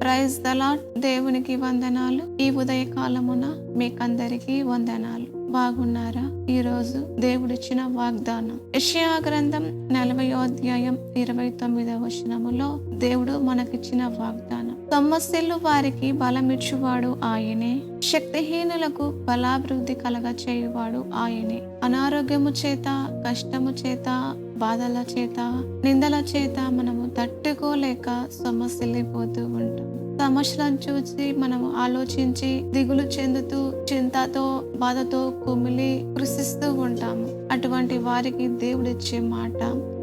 Praise దలా దేవునికి వందనాలు. ఈ ఉదయకాలమున మీకందరికీ వందనాలు. బాగున్నారా? ఈ రోజు దేవుడిచ్చిన వాగ్దానం. యెషయా గ్రంథం నలభై అధ్యాయం ఇరవై తొమ్మిదవ వచనములో దేవుడు మనకిచ్చిన వాగ్దానం. సమస్యలు వారికి బలమిచ్చువాడు ఆయనే. శక్తిహీనులకు బలాభివృద్ధి కలగ చేయువాడు ఆయనే. అనారోగ్యము చేత కష్టము చేత బాధల చేత నిందల చేత మనము తట్టుకోలేక సమస్యలైపోతూ ఉంటాం. సమస్యలను చూసి మనం ఆలోచించి దిగులు చెందుతూ చింతతో బాధతో కుమిలి కృషిస్తూ ఉంటాము. అటువంటి వారికి దేవుడిచ్చే మాట.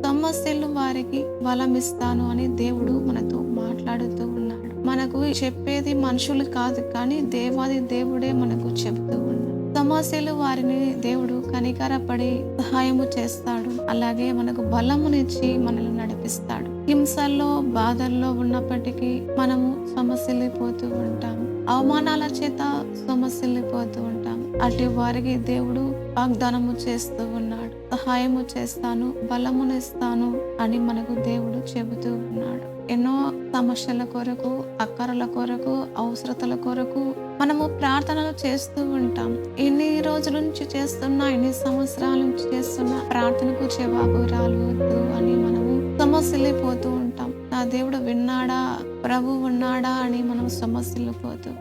సమస్యలు వారికి బలమిస్తాను అని దేవుడు మనతో మాట్లాడుతూ ఉన్నాడు. మనకు చెప్పేది మనుషులు కాదు కానీ దేవాది దేవుడే మనకు చెబుతూ ఉన్నాడు. సమస్యలు వారిని దేవుడు కనికరపడి సహాయము చేస్తాడు. అలాగే మనకు బలమునిచ్చి మనల్ని నడిపిస్తాడు. హింసల్లో బాధల్లో ఉన్నప్పటికీ మనము సమస్యలిపోతూ ఉంటాము అవమానాల చేత సమస్యలిపోతూ ఉంటాం. అటు వారికి దేవుడు వాగ్దానము చేస్తూ ఉన్నాడు. సహాయము చేస్తాను బలమునిస్తాను అని మనకు దేవుడు చెబుతూ ఉన్నాడు. ఎన్నో సమస్యల కొరకు అక్కరల కొరకు అవసరతల కొరకు మనము ప్రార్థనలు చేస్తూ ఉంటాం. ఎన్ని రోజుల నుంచి చేస్తున్నా ఎన్ని సంవత్సరాల నుంచి చేస్తున్నా ప్రార్థనకు జవాబు రాలేదు అని మనము సమస్యలే పోతూ ఉంటాం. నా దేవుడు విన్నాడా? ప్రభు ఉన్నాడా అని మనం సమస్యలు పోతూ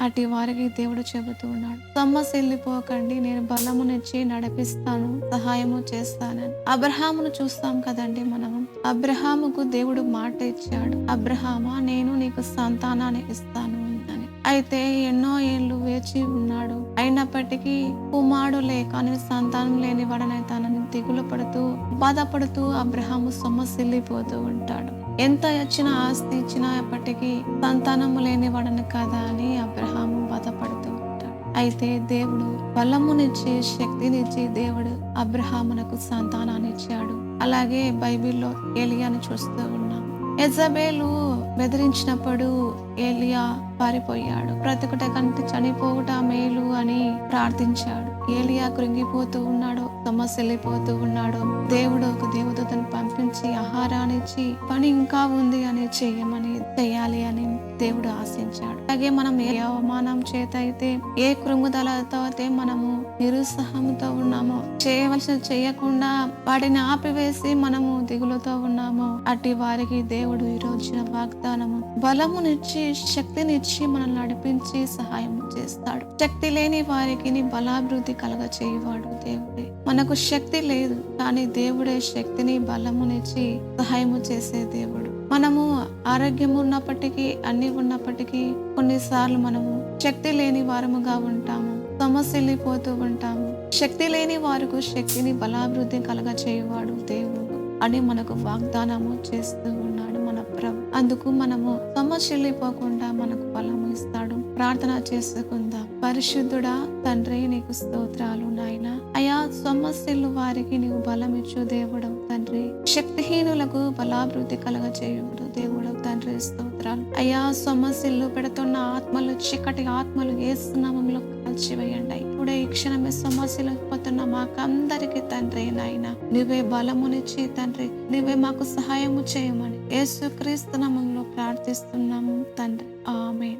అటు వారికి దేవుడు చెబుతూ ఉన్నాడు సమస్యలు నేను బలమునిచ్చి నడిపిస్తాను సహాయము చేస్తానని. అబ్రహామును చూస్తాం కదండి మనము. అబ్రహాముకు దేవుడు మాట ఇచ్చాడు అబ్రహామా నేను నీకు సంతానాన్ని ఇస్తాను అని. అయితే ఎన్నో ఏళ్ళు వేచి ఉన్నాడు అయినప్పటికీ కుమారుడు లేక నేను సంతానం లేని వాడనైతానని దిగులు పడుతూ బాధపడుతూ అబ్రహాము సొమ్మసిల్లిపోతూ ఉంటాడు. ఎంత ఇచ్చిన ఆస్తి ఇచ్చినప్పటికీ సంతానము లేని వాడని కదా అని అబ్రహాము బాధపడుతూ ఉంటాడు. అయితే దేవుడు బలమునిచ్చి శక్తినిచ్చి దేవుడు అబ్రహామునకు సంతానాన్ని ఇచ్చాడు. అలాగే బైబిల్లో ఏలియాని చూస్తూ ఉన్నాం ఎజబేలు బెదిరించినప్పుడు ఏలియా పారిపోయాడు. బ్రతుకుట కంటే చనిపోవుట మేలు అని ప్రార్థించాడు. ఏలియా కృంగిపోతూ ఉన్నాడు సమస్యలిపోతూ ఉన్నాడు దేవుడు ఒక దేవదూతను పంపించి ఆహారాన్ని ఇచ్చి పని ఇంకా ఉంది అని చేయమని చేయాలి అని దేవుడు ఆశించాడు. అలాగే మనం ఏ అవమానం చేత అయితే ఏ కృంగుదలతో అయితే మనము నిరుత్సాహంతో ఉన్నామో చేయవలసిన చేయకుండా వాటిని ఆపివేసి మనము దిగులుతో ఉన్నామో అట్టి వారికి దేవుడు ఈ రోజున వాగ్దానము బలమునిచ్చి శక్తినిచ్చి మనల్ని నడిపించి సహాయం చేస్తాడు. శక్తి లేని వారికి బలాభివృద్ధి శక్తి కలగ చేయవాడు దేవుడే. మనకు శక్తి లేదు కానీ దేవుడే శక్తిని బలమునిచ్చి సహాయము చేసే దేవుడు. మనము ఆరోగ్యము ఉన్నప్పటికీ అన్ని ఉన్నప్పటికీ కొన్నిసార్లు మనము శక్తి లేని వారముగా ఉంటాము సమస్యలిపోతూ ఉంటాము. శక్తి లేని వారికి శక్తిని బలాభివృద్ధి కలగ చేయవాడు దేవుడు అని మనకు వాగ్దానము చేస్తూ ఉన్నాడు అందుకు మనము సమస్యలిపోకుండా మనకు బలము ఇస్తాడు. ప్రార్థన చేసుకుందాం. పరిశుద్ధుడా తండ్రి నీకు స్తోత్రాలు నాయన. అయా సమస్యలు వారికి నీవు బలం ఇచ్చు తండ్రి. శక్తిహీనులకు బలాభివృద్ధి కలగ చేయుడు దేవుడు తండ్రి స్తోత్రాలు. అయా సమస్యలు పెడుతున్న ఆత్మలు చీకటి ఆత్మలు ఏసునామంలో కాల్చివేయండి. ఇప్పుడే ఈ క్షణమే సమస్యలు పోతున్న మాకందరికి తండ్రి నాయన. నువ్వే బలమునిచ్చి తండ్రి నువ్వే మాకు సహాయము చేయమని ఏసుక్రీస్తు నామంలో ప్రార్థిస్తున్నాము తండ్రి. ఆమె